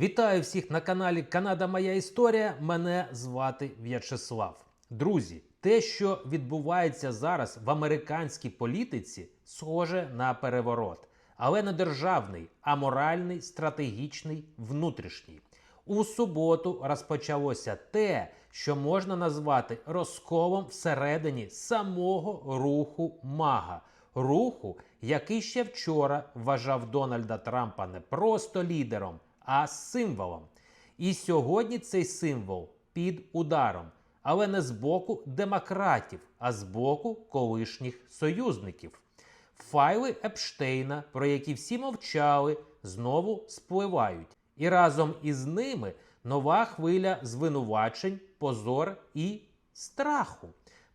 Вітаю всіх на каналі Канада Моя Історія. Мене звати В'ячеслав. Друзі, те, що відбувається зараз в американській політиці, схоже на переворот, але не державний, а моральний, стратегічний, внутрішній. У суботу розпочалося те, що можна назвати розколом всередині самого руху Мага. Руху, який ще вчора вважав Дональда Трампа не просто лідером, а символом. І сьогодні цей символ під ударом, але не з боку демократів, а з боку колишніх союзників. Файли Епштейна, про які всі мовчали, знову спливають. І разом із ними нова хвиля звинувачень, позор і страху.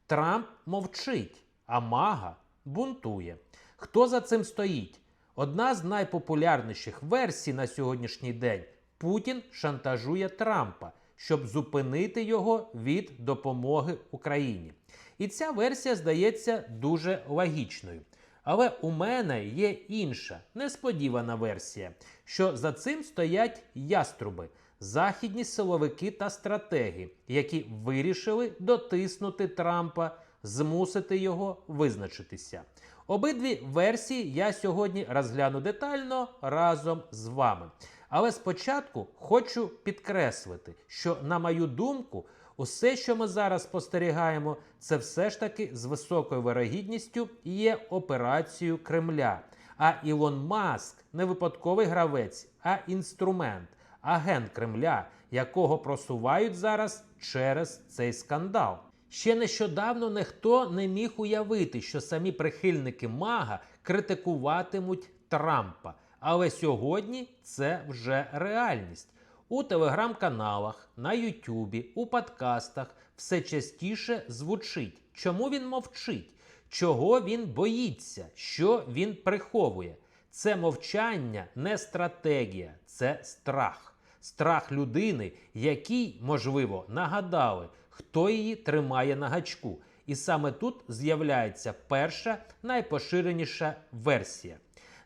Трамп мовчить, а мага бунтує. Хто за цим стоїть? Одна з найпопулярніших версій на сьогоднішній день Путін шантажує Трампа, щоб зупинити його від допомоги Україні. І ця версія здається дуже логічною. Але у мене є інша несподівана версія, що за цим стоять яструби, західні силовики та стратеги, які вирішили дотиснути Трампа, змусити його визначитися. Обидві версії я сьогодні розгляну детально разом з вами. Але спочатку хочу підкреслити, що, на мою думку, усе, що ми зараз спостерігаємо, це все ж таки з високою вирогідністю є операцією Кремля. А Ілон Маск не випадковий гравець, а інструмент, агент Кремля, якого просувають зараз через цей скандал. Ще нещодавно ніхто не міг уявити, що самі прихильники Мага критикуватимуть Трампа. Але сьогодні це вже реальність. У телеграм-каналах, на Ютубі, у подкастах все частіше звучить, чому він мовчить, чого він боїться, що він приховує. Це мовчання не стратегія, це страх. Страх людини, якій, можливо, нагадали, хто її тримає на гачку. І саме тут з'являється перша найпоширеніша версія.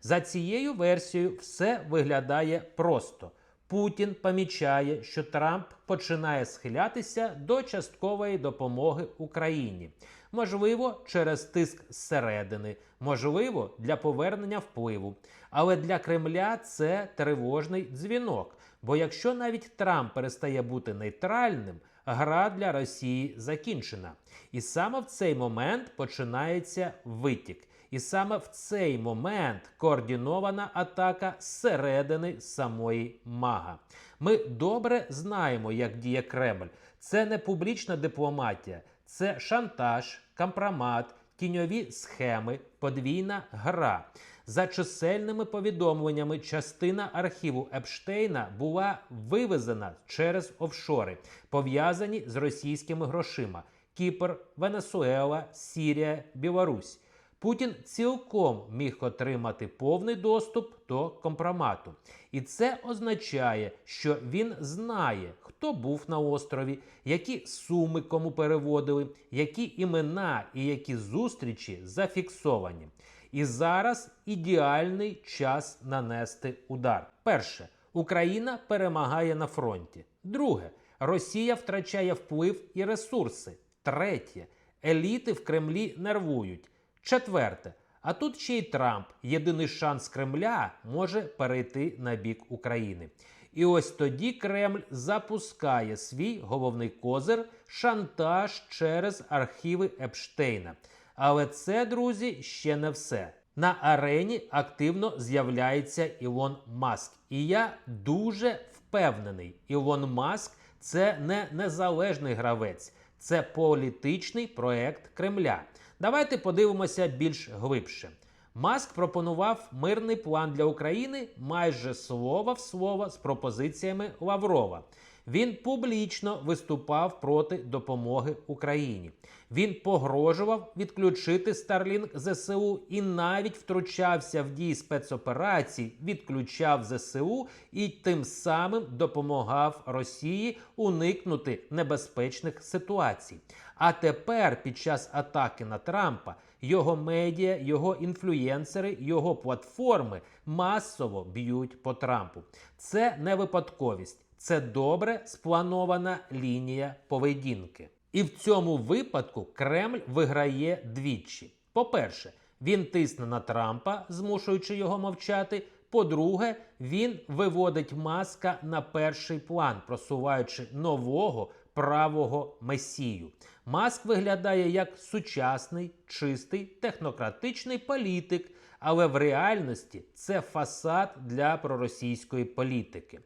За цією версією все виглядає просто. Путін помічає, що Трамп починає схилятися до часткової допомоги Україні. Можливо, через тиск зсередини, можливо, для повернення впливу. Але для Кремля це тривожний дзвінок. Бо якщо навіть Трамп перестає бути нейтральним, гра для Росії закінчена. І саме в цей момент починається витік. І саме в цей момент координована атака зсередини самої мага. Ми добре знаємо, як діє Кремль. Це не публічна дипломатія, це шантаж, компромат, тіньові схеми, подвійна гра. За чисельними повідомленнями, частина архіву Епштейна була вивезена через офшори, пов'язані з російськими грошима: Кіпр, Венесуела, Сірія, Білорусь. Путін цілком міг отримати повний доступ до компромату. І це означає, що він знає, хто був на острові, які суми кому переводили, які імена і які зустрічі зафіксовані. І зараз ідеальний час нанести удар. Перше, Україна перемагає на фронті. Друге, Росія втрачає вплив і ресурси. Третє, еліти в Кремлі нервують. Четверте. А тут ще й Трамп, єдиний шанс Кремля, може перейти на бік України. І ось тоді Кремль запускає свій головний козир шантаж через архіви Епштейна. Але це, друзі, ще не все. На арені активно з'являється Ілон Маск. І я дуже впевнений, Ілон Маск це не незалежний гравець, це політичний проект Кремля. Давайте подивимося більш глибше. Маск пропонував мирний план для України майже слово в слово з пропозиціями Лаврова. Він публічно виступав проти допомоги Україні. Він погрожував відключити Starlink ЗСУ і навіть втручався в дії спецоперацій, відключав ЗСУ і тим самим допомагав Росії уникнути небезпечних ситуацій. А тепер, під час атаки на Трампа, його медіа, його інфлюєнсери, його платформи масово б'ють по Трампу. Це не випадковість, це добре спланована лінія поведінки. І в цьому випадку Кремль виграє двічі. По-перше, він тисне на Трампа, змушуючи його мовчати. По-друге, він виводить маска на перший план, просуваючи нового правого месію. Маск виглядає як сучасний, чистий, технократичний політик, але в реальності це фасад для проросійської політики.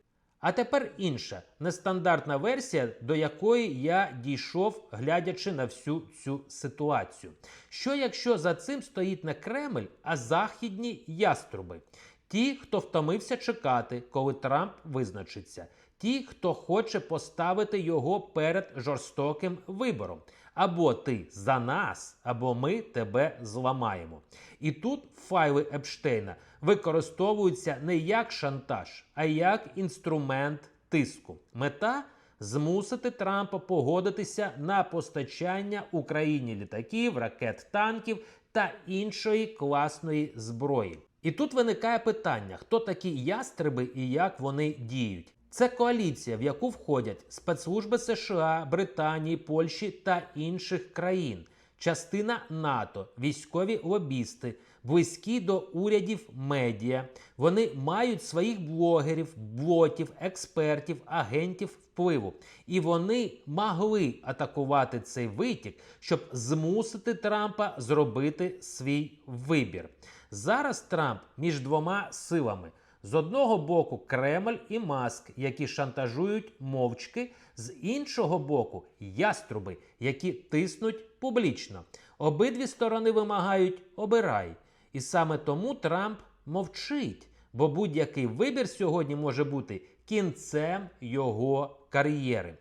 А тепер інша нестандартна версія, до якої я дійшов, глядячи на всю цю ситуацію. Що якщо за цим стоїть не Кремль, а західні яструби? Ті, хто втомився чекати, коли Трамп визначиться, ті, хто хоче поставити його перед жорстоким вибором. Або ти за нас, або ми тебе зламаємо. І тут файли Епштейна використовуються не як шантаж, а як інструмент тиску. Мета змусити Трампа погодитися на постачання Україні літаків, ракет, танків та іншої класної зброї. І тут виникає питання: хто такі ястреби і як вони діють? Це коаліція, в яку входять спецслужби США, Британії, Польщі та інших країн, частина НАТО, військові лобісти, близькі до урядів медіа. Вони мають своїх блогерів, ботів, експертів, агентів впливу. І вони могли атакувати цей витік, щоб змусити Трампа зробити свій вибір. Зараз Трамп між двома силами. З одного боку Кремль і Маск, які шантажують мовчки, з іншого боку яструби, які тиснуть публічно. Обидві сторони вимагають обирай. І саме тому Трамп мовчить, бо будь-який вибір сьогодні може бути кінцем його кар'єри.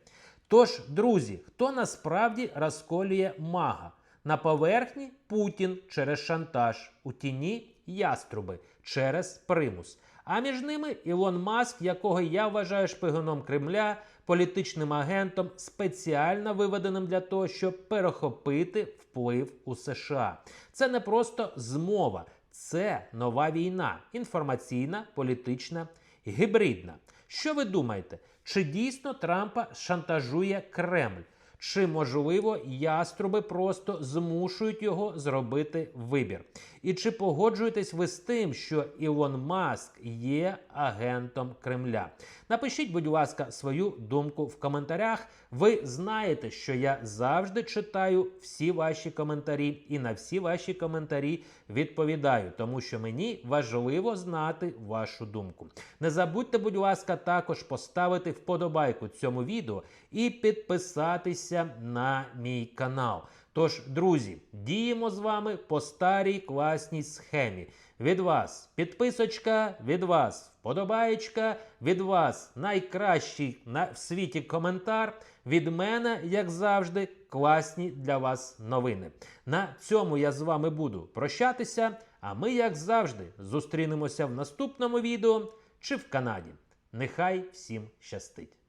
Тож, друзі, хто насправді розколює мага? На поверхні Путін через шантаж, у тіні яструби через примус. А між ними Ілон Маск, якого я вважаю шпигуном Кремля, політичним агентом, спеціально виведеним для того, щоб перехопити вплив у США. Це не просто змова, це нова війна інформаційна, політична, гібридна. Що ви думаєте? Чи дійсно Трампа шантажує Кремль? Чи, можливо, яструби просто змушують його зробити вибір? І чи погоджуєтесь ви з тим, що Ілон Маск є агентом Кремля? Напишіть, будь ласка, свою думку в коментарях. Ви знаєте, що я завжди читаю всі ваші коментарі і на всі ваші коментарі відповідаю, тому що мені важливо знати вашу думку. Не забудьте, будь ласка, також поставити вподобайку цьому відео і підписатися на мій канал. Тож, друзі, діємо з вами по старій класній схемі. Від вас підписочка, від вас вподобаєчка, від вас найкращий на в світі коментар. Від мене, як завжди, класні для вас новини. На цьому я з вами буду прощатися. А ми, як завжди, зустрінемося в наступному відео чи в Канаді. Нехай всім щастить!